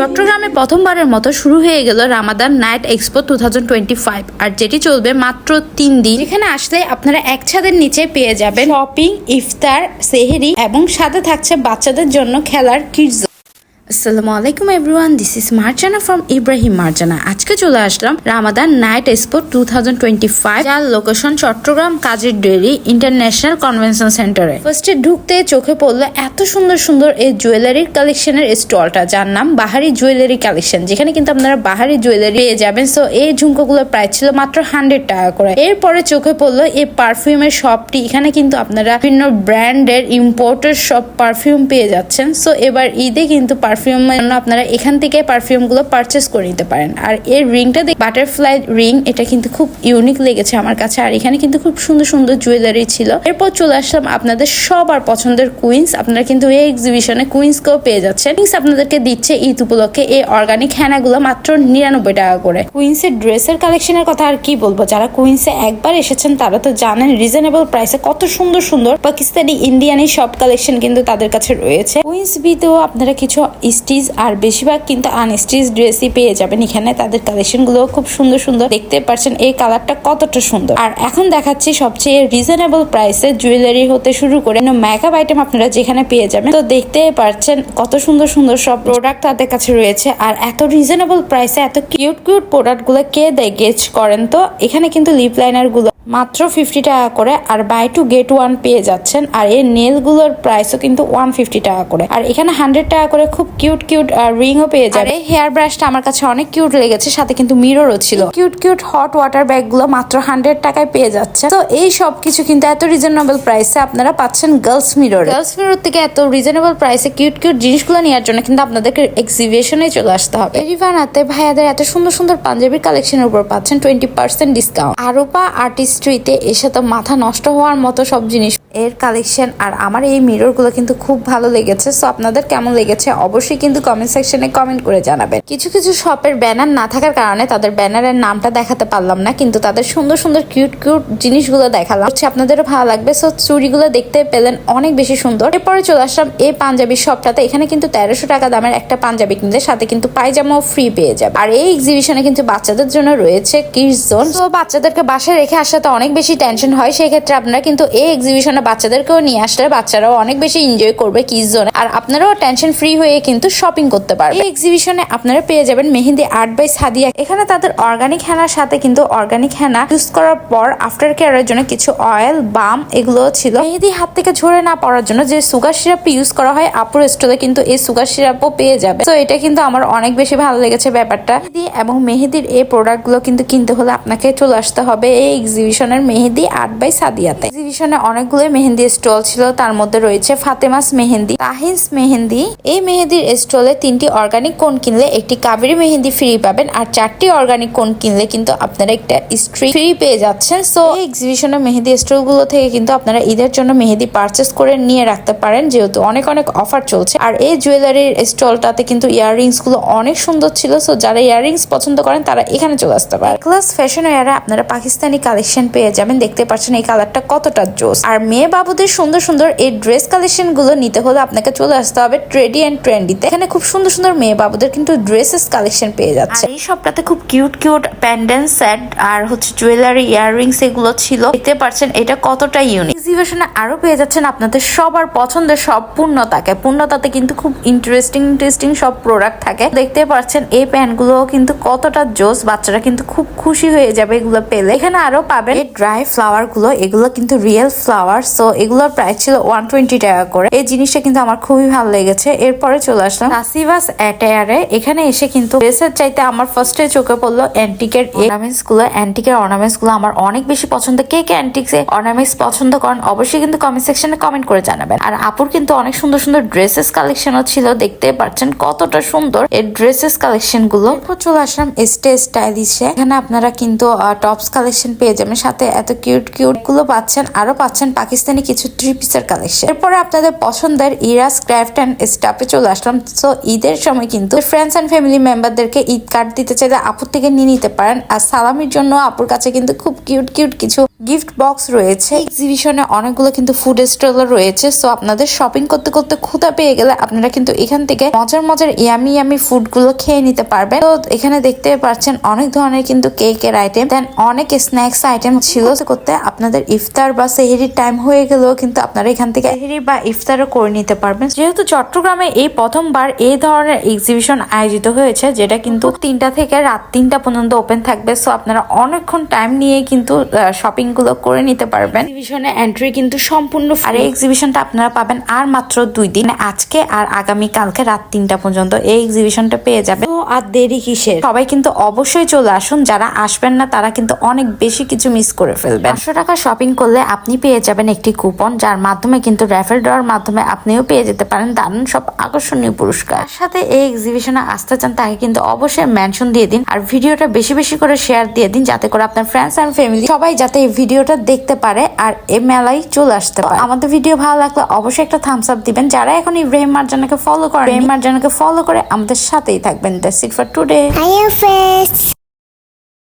চট্টগ্রামে প্রথমবারের মতো শুরু হয়ে গেল রামাদান নাইট এক্সপো টু আর যেটি চলবে মাত্র তিন দিন। এখানে আসলে আপনারা এক ছাদের নিচে পেয়ে যাবেন শপিং ইফতার, সেহেরি এবং সাথে থাকছে বাচ্চাদের জন্য খেলার কিডস আসসালামু আলাইকুম everyone this is Marjana from Ibrahim Marjana আজকে চলে আসলাম Ramadan night expo two thousand twenty five যার লোকেশন চট্টগ্রাম কাজের ডেরি ইন্টারন্যাশনাল কনভেনশন সেন্টারে ফার্স্টে ঢুকতে চোখে পড়ল এত সুন্দর সুন্দর এই জুয়েলারির কালেকশনের স্টলটা, যার নাম বাহারি জুয়েলারি কালেকশন যেখানে কিন্তু আপনারা বাহারি জুয়েলারি পেয়ে যাবেন। সো এই ঝুমকোগুলোর প্রাইস ছিল মাত্র হান্ড্রেড টাকা করে। এরপরে চোখে পড়ল এই পারফিউমের শপটি এখানে কিন্তু আপনারা বিভিন্ন ব্র্যান্ডের ইম্পোর্টের সব পারফিউম পেয়ে যাচ্ছেন। সো এবার ঈদে কিন্তু পারফিউমের জন্য আপনারা এখান থেকে পারফিউমগুলো পারচেস করে নিতে পারেন। আর এর রিংটা দেখ বাটারফ্লাই রিং এটা কিন্তু খুব ইউনিক লেগেছে আমার কাছে। আর এখানে কিন্তু খুব সুন্দর সুন্দর জুয়েলারি ছিল। এরপর চলে আসলাম আপনাদের সবার পছন্দের কুইন্স আপনারা কিন্তু এই এক্সিবিশনে কুইন্স কেও পেয়ে যাচ্ছেন। কুইন্স আপনাদেরকে দিচ্ছে ঈদ উপলক্ষে এই অর্গানিক হ্যানাগুলো মাত্র নিরানব্বই টাকা করে। কুইন্সের ড্রেসের কালেকশনের কথা আর কি বলব? যারা কুইন্সে একবার এসেছেন, তারা তো জানেন রিজনেবল প্রাইসে কত সুন্দর সুন্দর পাকিস্তানি ইন্ডিয়ানি সব কালেকশন কিন্তু তাদের কাছে রয়েছে। কুইন্স বিতেও আপনারা কিছু স্টিচ আর বেশিরভাগ কিন্তু আনস্টিচ ড্রেসই পেয়ে যাবেন। এখানে তাদের কালেকশনগুলো খুব সুন্দর সুন্দর দেখতে পাচ্ছেন। এই কালারটা কতটা সুন্দর। আর এখন দেখাচ্ছি সবচেয়ে রিজনেবল প্রাইসে জুয়েলারি হতে শুরু করে মেকআপ আইটেম আপনারা যেখানে পেয়ে যাবেন। তো দেখতে পাচ্ছেন কত সুন্দর সুন্দর সব প্রোডাক্ট তাদের কাছে রয়েছে। আর এত রিজনেবল প্রাইসে এত কিউট কিউট প্রোডাক্টগুলো কে দেয় গেজ করেন? তো এখানে কিন্তু লিপ লাইনারগুলো মাত্র ফিফটি টাকা করে আর বাই টু গেট ওয়ান পেয়ে যাচ্ছেন। আর এর নেলগুলোর প্রাইসও কিন্তু ওয়ান ফিফটি টাকা করে। আর এখানে হান্ড্রেড টাকা করে খুব কিউট কিউট রিংও পেয়ে যাবে হেয়ার ব্রাশটা আমার কাছে অনেক কিউট লেগেছে সাথে কিন্তু মিররও ছিল। কিউট কিউট হট ওয়াটার ব্যাগগুলো মাত্র হান্ড্রেড টাকায় পেয়ে যাচ্ছে। তো এই সব কিছু কিন্তু এত রিজনেবল প্রাইসে আপনারা পাচ্ছেন গার্লস মিরর গার্লস মিরর থেকে এত রিজনেবল প্রাইসে কিউট কিউট জিনিসগুলো নেওয়ার জন্য কিন্তু আপনাদেরকে এক্সিবিশনে চলে আসতে হবে। এরিভানাতে ভাইয়াদের এত সুন্দর সুন্দর পাঞ্জাবির কালেকশনের উপর পাচ্ছেন টোয়েন্টি পার্সেন্ট ডিসকাউন্ট আরোপা আর্টিস্ট্রিতে এসে তো মাথা নষ্ট হওয়ার মতো সব জিনিস। এর কালেকশন আর আমার এই মিররগুলো কিন্তু খুব ভালো লেগেছে। সো আপনাদের কেমন লেগেছে অবশ্যই কিন্তু কমেন্ট সেকশনে কমেন্ট করে জানাবেন। কিছু কিছু শপের ব্যানার না থাকার কারণে তাদের ব্যানারের নামটা দেখাতে পারলাম না, কিন্তু তাদের সুন্দর সুন্দর কিউট কিউট জিনিসগুলো দেখালাম। হচ্ছে আপনাদেরও ভালো লাগবে। সো চুড়িগুলো দেখতে পেলেন অনেক বেশি সুন্দর। এরপরে চলে আসলাম এই পাঞ্জাবি শপটাতে এখানে কিন্তু তেরোশো টাকা দামের একটা পাঞ্জাবি কিনলে সাথে কিন্তু পায়জামাও ফ্রি পেয়ে যাবে। আর এই এক্সিবিশনে কিন্তু বাচ্চাদের জন্য রয়েছে কিডস জোন তো বাচ্চাদেরকে বাসায় রেখে আসাতে অনেক বেশি টেনশন হয় সেই ক্ষেত্রে আপনারা কিন্তু এই এক্সিবিশনে বাচ্চাদেরকেও নিয়ে আসলে বাচ্চারাও অনেক বেশি এনজয় করবে কিডস জোনে আর আপনারাও টেনশন ফ্রি হয়ে কিন্তু শপিং করতে পারবেন। এই এক্সিবিশনে আপনারা পেয়ে যাবেন মেহেন্দি আর্ট বাই সাদিয়া। এখানে তাদের অর্গানিক হেনার সাথে কিন্তু অর্গানিক হেনা ইউজ করার পর আফটার কেয়ারের জন্য কিছু অয়েল বাম এগুলো ছিল। মেহেদি হাত থেকে ঝরে না পড়ার জন্য যে সুগার সিরাপ ইউজ করা হয় আপুর স্টোরে কিন্তু এই সুগার সিরাপও পেয়ে যাবে তো এটা কিন্তু আমার অনেক বেশি ভালো লেগেছে ব্যাপারটা। এবং মেহেদির এই প্রোডাক্টগুলো কিন্তু কিনতে হলে আপনাকে চলে আসতে হবে এই এক্সিবিশনের মেহেদি আর্ট বাই সাদিয়াতে। এক্সিবিশনে অনেকগুলো মেহেন্দি স্টল ছিল, তার মধ্যে রয়েছে ফাতেমাস মেহেন্দি, তাহিনস মেহেন্দি। এই মেহেদির স্টলে তিনটি অর্গানিক কোন কিনলে একটি কাবেরি মেহেন্দি ফ্রি পাবেন আর চারটি অর্গানিক কোন কিনলে কিন্তু আপনারা একটা স্ট্রি ফ্রি পেয়ে যাচ্ছেন। সো এই এক্সিবিশনের মেহেদি স্টলগুলো থেকে কিন্তু আপনারা ঈদের জন্য মেহেদি পারচেস করে নিয়ে রাখতে পারেন, যেহেতু অনেক অনেক অফার চলছে। আর এই জুয়েলারির স্টলটাতে কিন্তু ইয়াররিংসগুলো অনেক সুন্দর ছিল সো যারা ইয়াররিংস পছন্দ করেন তারা এখানে চলে আসতে পারে ক্লাস ফ্যাশন এয়ারে আপনারা পাকিস্তানি কালেকশন পেয়ে যাবেন। দেখতে পাচ্ছেন এই কালারটা কতটা জোস। আর মেয়ে বাবুদের সুন্দর সুন্দর এই ড্রেস কালেকশনগুলো নিতে হলে আপনাকে চলে আসতে হবে ট্রেডি এন্ড ট্রেন্ডিতে এখানে খুব সুন্দর সুন্দর মেয়ে বাবুদের কিন্তু ড্রেসেস কালেকশন পেয়ে যাচ্ছে। এই সবটাতে খুব কিউট কিউট প্যান্ডেন্ট সেট আর হচ্ছে জুয়েলারি ইয়াররিংস এগুলো ছিল। দেখতে পাচ্ছেন এটা কতটা ইউনিক এক্সিবিশনে আরও পেয়ে যাচ্ছেন আপনাদের সবার পছন্দের সব পূর্ণতাকে। পূর্ণতাতে কিন্তু খুব ইন্টারেস্টিং ইন্টারেস্টিং সব প্রোডাক্ট থাকে। দেখতে পাচ্ছেন এই প্যান্টগুলো কিন্তু কতটা জোস। বাচ্চারা কিন্তু খুব খুশি হয়ে যাবে এগুলো পেলে। এখানে আরও পাবেন এই ড্রাই ফ্লাওয়ারগুলো, এগুলো কিন্তু রিয়েল ফ্লাওয়ার সো এগুলোর প্রাইস ছিল ওয়ান টোয়েন্টি টাকা করে। এই জিনিসটা কিন্তু আমার খুবই ভালো লেগেছে। এরপরে চলে আসলাম নাসিভাস অ্যাটায়ারে এখানে এসে কিন্তু ড্রেসের চাইতে আমার ফার্স্টে চোখে পড়ল অ্যান্টিকের অর্নামেন্টসগুলো। অ্যান্টিকের অর্নামেন্টসগুলো আমার অনেক বেশি পছন্দ। কে কে অ্যান্টিক্স অর্নামেন্টস পছন্দ করেন, অবশ্যই কিন্তু কমেন্ট সেকশনে কমেন্ট করে জানাবেন। আর আপুর কিন্তু অনেক সুন্দর সুন্দর ড্রেসেস কালেকশনও ছিল, দেখতে পাচ্ছেন কতটা সুন্দর এই ড্রেসেস কালেকশনগুলো। চলে আসলাম স্টে স্টাইলিশে এখানে আপনারা কিন্তু টপস কালেকশন পেয়ে যাবেন। সাথে এত কিউট কিউটগুলো পাচ্ছেন, আরও পাচ্ছেন পাকিস্তানি কিছু থ্রি পিসের কালেকশন এরপরে আপনাদের পছন্দের ইরাস ক্রাফট অ্যান্ড স্টাফে চলে আসলাম। সো ঈদের সময় কিন্তু ফ্রেন্ডস অ্যান্ড ফ্যামিলি মেম্বারদেরকে ঈদ কার্ড দিতে চাইলে আপুর থেকে নিয়ে নিতে পারেন। আর সালামির জন্য আপুর কাছে কিন্তু খুব কিউট কিউট কিছু গিফট বক্স রয়েছে। এক্সিবিশনে অনেকগুলো কিন্তু ফুড স্টল রয়েছে। সো আপনাদের শপিং করতে করতে ক্ষুধা পেয়ে গেলে আপনারা কিন্তু এখান থেকে মজার মজার ইয়ামি ইয়ামি ফুডগুলো খেয়ে নিতে পারবেন। তো, এখানে দেখতে পাচ্ছেন অনেক ধরনের কিন্তু কেকের আইটেম দেন অনেক স্ন্যাক্স আইটেম ছিল করতে আপনাদের ইফতার বা সেহেরির টাইম হয়ে গেলেও কিন্তু আপনারা এখান থেকে সেহেরি বা ইফতারও করে নিতে পারবেন। যেহেতু চট্টগ্রামে এই প্রথমবার এই ধরনের এক্সিবিশন আয়োজিত হয়েছে, যেটা কিন্তু তিনটা থেকে রাত তিনটা পর্যন্ত ওপেন থাকবে সো আপনারা অনেকক্ষণ টাইম নিয়ে কিন্তু শপিংগুলো করে নিতে পারবেন। এক্সিবিশনে এন্ট্রি কিন্তু সম্পূর্ণ আর এই এক্সিবিশনটা আপনারা পাবেন আর মাত্র দুই দিন আজকে আর আগামী কালকে রাত তিনটা পর্যন্ত এই এক্সিবিশনটা পেয়ে যাবে তো আর দেরি কিসের? সবাই কিন্তু অবশ্যই চলে আসুন, যারা আসবেন না, তারা কিন্তু অনেক বেশি কিছু মিস করে ফেলবেন। পাঁচশো টাকা শপিং করলে আপনি পেয়ে যাবেন একটি কুপন যার মাধ্যমে কিন্তু র্যাফেল ড্রর মাধ্যমে আপনিও পেয়ে যেতে পারেন দারুণ সব আকর্ষণীয় পুরস্কার। সাথে এই এক্সিবিশনে আসতে চান তাকে কিন্তু অবশ্যই মেনশন দিয়ে দিন আর ভিডিওটা বেশি বেশি করে শেয়ার দিয়ে দিন যাতে করে আপনার ফ্রেন্ডস অ্যান্ড ফ্যামিলি সবাই যাতে এই ভিডিওটা দেখতে পারে আর এই মেলায় চলে আসতে পারে। আমাদের ভিডিও ভালো লাগলে অবশ্যই একটা থামস আপ দিবেন। যারা এখন ইব্রাহিম মার্জানাকে ফলো করেন ইব্রাহিম মার্জানাকে ফলো করে আমাদের সাথেই থাকবেন। That's it for today Hiya friends,